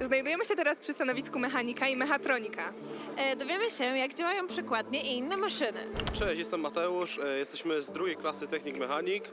Znajdujemy się teraz przy stanowisku mechanika i mechatronika. E, Dowiemy się, jak działają przekładnie i inne maszyny. Cześć, jestem Mateusz, e, jesteśmy z drugiej klasy Technik Mechanik.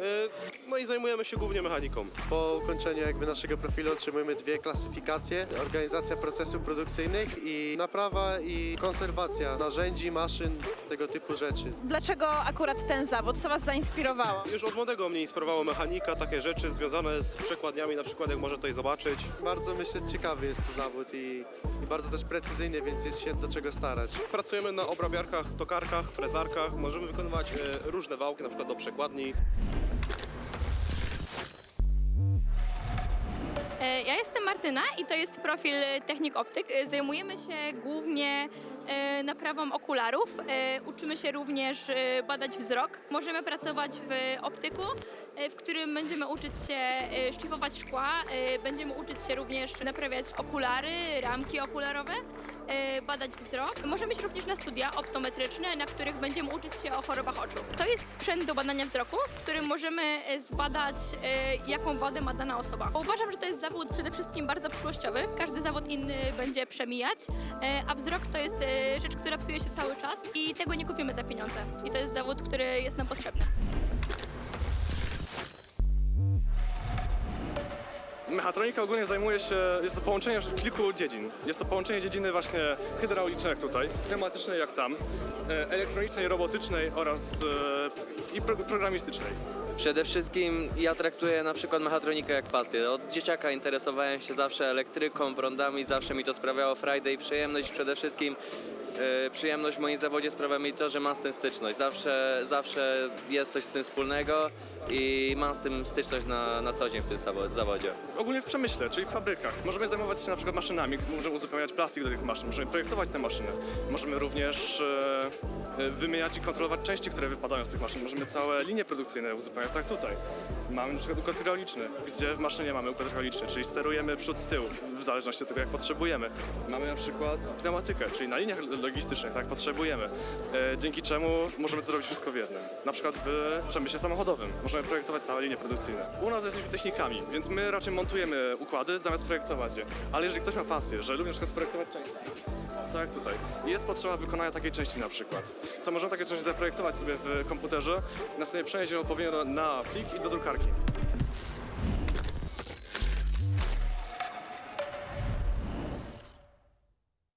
E, No i zajmujemy się głównie mechaniką. Po ukończeniu jakby naszego profilu otrzymujemy dwie klasyfikacje. Organizacja procesów produkcyjnych i naprawa i konserwacja narzędzi, maszyn, tego typu rzeczy. Dlaczego akurat ten zawód? Co Was zainspirowało? Już od młodego mnie inspirowało mechanika, takie rzeczy związane z przekładniami, na przykład jak można tutaj zobaczyć. Bardzo myślę ciekawy jest to zawód i, i bardzo też precyzyjny, więc jest się do czego starać. Pracujemy na obrabiarkach, tokarkach, frezarkach, możemy wykonywać e, różne wałki, na przykład do przekładni. Ja jestem Martyna i to jest profil Technik Optyk. Zajmujemy się głównie e, naprawą okularów. E, Uczymy się również e, badać wzrok. Możemy pracować w optyku, w którym będziemy uczyć się szlifować szkła. Będziemy uczyć się również naprawiać okulary, ramki okularowe, badać wzrok. Możemy iść również na studia optometryczne, na których będziemy uczyć się o chorobach oczu. To jest sprzęt do badania wzroku, w którym możemy e, zbadać, e, jaką wadę ma dana osoba. Uważam, że to jest zawód przede wszystkim bardzo przyszłościowy. Każdy zawód inny będzie przemijać, e, a wzrok to jest e, rzecz, która psuje się cały czas i tego nie kupimy za pieniądze. I to jest zawód, który jest nam potrzebny. Mechatronika ogólnie zajmuje się, jest to połączenie kilku dziedzin. Jest to połączenie dziedziny właśnie hydraulicznej jak tutaj, pneumatycznej jak tam, e, elektronicznej, robotycznej oraz e, i pro, programistycznej. Przede wszystkim ja traktuję na przykład mechatronikę jak pasję. Od dzieciaka interesowałem się zawsze elektryką, prądami, zawsze mi to sprawiało frajdę i przyjemność. Przede wszystkim przyjemność w moim zawodzie sprawia mi to, że mam z tym styczność. Zawsze, zawsze jest coś z tym wspólnego i mam z tym styczność na, na co dzień w tym zawo- zawodzie. Ogólnie w przemyśle, czyli w fabrykach. Możemy zajmować się na przykład maszynami, możemy uzupełniać plastik do tych maszyn, możemy projektować te maszyny. Możemy również e, e, wymieniać i kontrolować części, które wypadają z tych maszyn. Możemy całe linie produkcyjne uzupełniać, tak tutaj. Mamy na przykład układ hydrauliczny, gdzie w maszynie mamy układ hydrauliczny, czyli sterujemy przód, tył, w zależności od tego, jak potrzebujemy. Mamy na przykład pneumatykę, czyli na liniach logistycznych, tak potrzebujemy, e, dzięki czemu możemy to robić wszystko w jednym. Na przykład w przemyśle samochodowym możemy projektować całe linie produkcyjne. U nas jesteśmy technikami, więc my raczej montujemy układy zamiast projektować je. Ale jeżeli ktoś ma pasję, że lubi na przykład projektować części, tak tutaj. Jest potrzeba wykonania takiej części na przykład. To możemy takie części zaprojektować sobie w komputerze, następnie przenieść ją odpowiednio na plik i do drukarki.